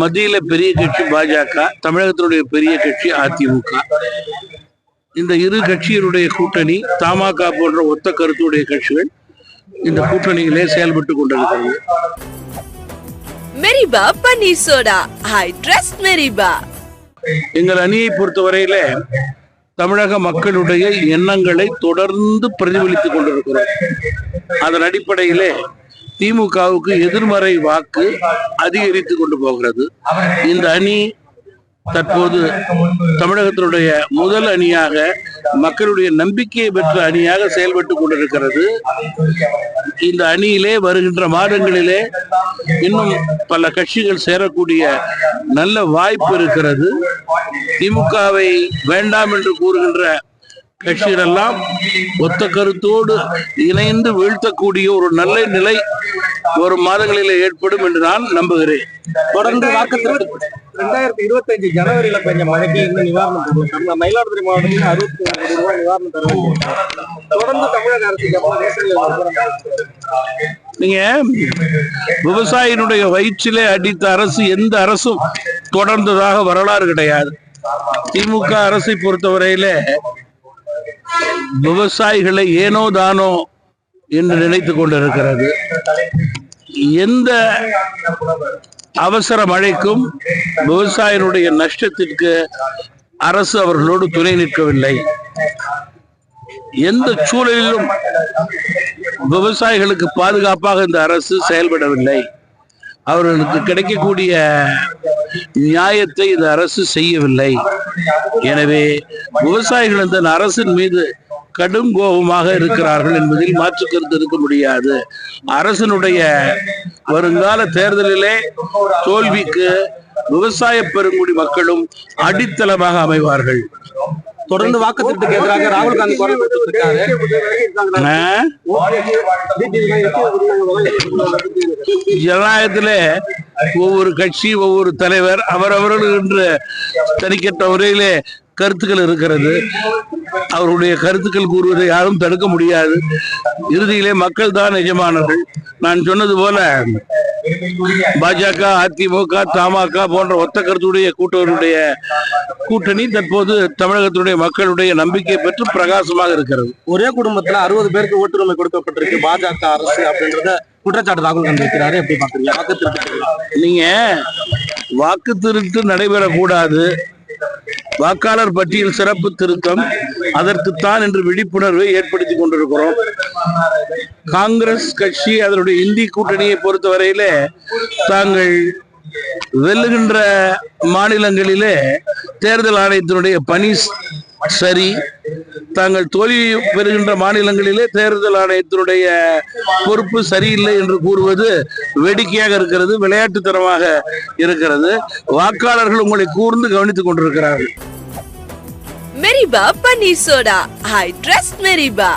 மத்தியில பெரிய கட்சி பாஜக தமிழகத்தினுடைய பெரிய கட்சி அதிமுக. இந்த இரு கட்சியினுடைய கூட்டணி தமாக போன்ற ஒத்த கருத்துடைய கட்சிகள் இந்த கூட்டணியிலே செயல்பட்டு கொண்டிருக்கிறது. மெரிபா பன்னீர் சோடா. ஐ ட்ரஸ்ட் மெரிபா. எங்கள் அணியை பொறுத்தவரையில தமிழக மக்களுடைய எண்ணங்களை தொடர்ந்து பிரதிபலித்துக் கொண்டிருக்கிறோம். அதன் அடிப்படையிலே திமுகவுக்கு எதிர்மறை வாக்கு அதிகரித்து கொண்டு போகிறது. இந்த அணி தற்போது தமிழகத்தினுடைய முதல் அணியாக மக்களுடைய நம்பிக்கையை பெற்ற அணியாக செயல்பட்டு கொண்டிருக்கிறது. இந்த அணியிலே வருகின்ற மாதங்களிலே இன்னும் பல கட்சிகள் சேரக்கூடிய நல்ல வாய்ப்பு இருக்கிறது. திமுகவை வேண்டாம் என்று கூறுகின்ற கட்சிகள் எல்லாம் ஒத்த கருத்தோடு இணைந்து வீழ்த்தக்கூடிய ஒரு நல்ல நிலை வரும் மாதங்களிலே ஏற்படும் என்று நான் நம்புகிறேன். தொடர்ந்து வாக்குத்திற்கு ரெண்டாயிரத்தி இருபத்தி அஞ்சு ஜனவரியில பெஞ்ச மழைக்கு இன்னும் நிவாரணம் நம்ம மயிலாடுதுறை மாவட்டத்தில் அறுபத்தி கோடி ரூபாய் நிவாரணம் தர வேண்டியிருக்காங்க தொடர்ந்து தமிழக அரசு? நீங்க விவசாயினுடைய வயிற்றிலே அடித்த அரசு எந்த அரசும் தொடர்ந்ததாக வரலாறு கிடையாது. திமுக அரசை பொறுத்தவரையில விவசாயிகளை ஏனோ தானோ என்று நினைத்துக் கொண்டிருக்கிறது. எந்த அவசர மழைக்கும் விவசாயினுடைய நஷ்டத்திற்கு அரசு அவர்களோடு துணை நிற்கவில்லை. எந்த சூழலிலும் விவசாயிகளுக்கு பாதுகாப்பாக இந்த அரசு செயல்படவில்லை. அவர்களுக்கு கிடைக்கக்கூடிய நியாயத்தை இந்த அரசு செய்யவில்லை. எனவே விவசாயிகள் அந்த அரசின் மீது கடும் கோபமாக இருக்கிறார்கள் என்பதில் மாற்று கருத்து இருக்க முடியாது. அரசனுடைய வருங்கால தேர்தலிலே தோல்விக்கு விவசாய பெருங்குடி மக்களும் அடித்தளமாக அமைவார்கள். தொடர்ந்து வாக்குத்திற்கு எதிராக ராகுல் காந்தி குரல் கொடுத்திருக்காரு? ஜனநாயகத்திலே ஒவ்வொரு கட்சி ஒவ்வொரு தலைவர் அவரவர்கள் என்று தனிக்கட்ட முறையிலே கருத்துக்கள் இருக்கிறது. அவருடைய கருத்துக்கள் கூறுவதை யாரும் தடுக்க முடியாது. இறுதியிலே மக்கள் தான் எஜமானர்கள் நான் சொன்னது போல பாஜக அதிமுக தமாக போன்ற ஒத்த கருத்துடைய கூட்டவருடைய கூட்டணி தற்போது தமிழகத்துடைய மக்களுடைய நம்பிக்கை பெற்று பிரகாசமாக இருக்கிறது. ஒரே குடும்பத்துல அறுபது பேருக்கு ஓட்டுரிமை கொடுக்கப்பட்டிருக்கு பாஜக அரசு அப்படின்றத குற்றச்சாட்டு ராகுல் காந்தி வைக்கிறாரு எப்படி பாக்குறீங்க வாக்குத்திற்கு நீங்க வாக்கு திருட்டு நடைபெறக்கூடாது. வாக்காளர் பட்டியல் சிறப்பு திருத்தம் அதற்குத்தான் என்று விழிப்புணர்வை ஏற்படுத்தி கொண்டிருக்கிறோம். காங்கிரஸ் கட்சி அதனுடைய இந்தி கூட்டணியை பொறுத்தவரையிலே தாங்கள் வெல்லுகின்ற மாநிலங்களிலே தேர்தல் ஆணையத்தினுடைய பணி சரி. தாங்கள் தோல்வி பெறுகின்ற மாநிலங்களிலே தேர்தல் ஆணையத்தினுடைய பொறுப்பு சரியில்லை என்று கூறுவது வேடிக்கையாக இருக்கிறது விளையாட்டுத்தனமாக இருக்கிறது. வாக்காளர்கள் உங்களை கூர்ந்து கவனித்துக் கொண்டிருக்கிறார்கள். மெரிபா பன்னீர் சோடா ஐ ட்ரஸ்ட் மெரிபா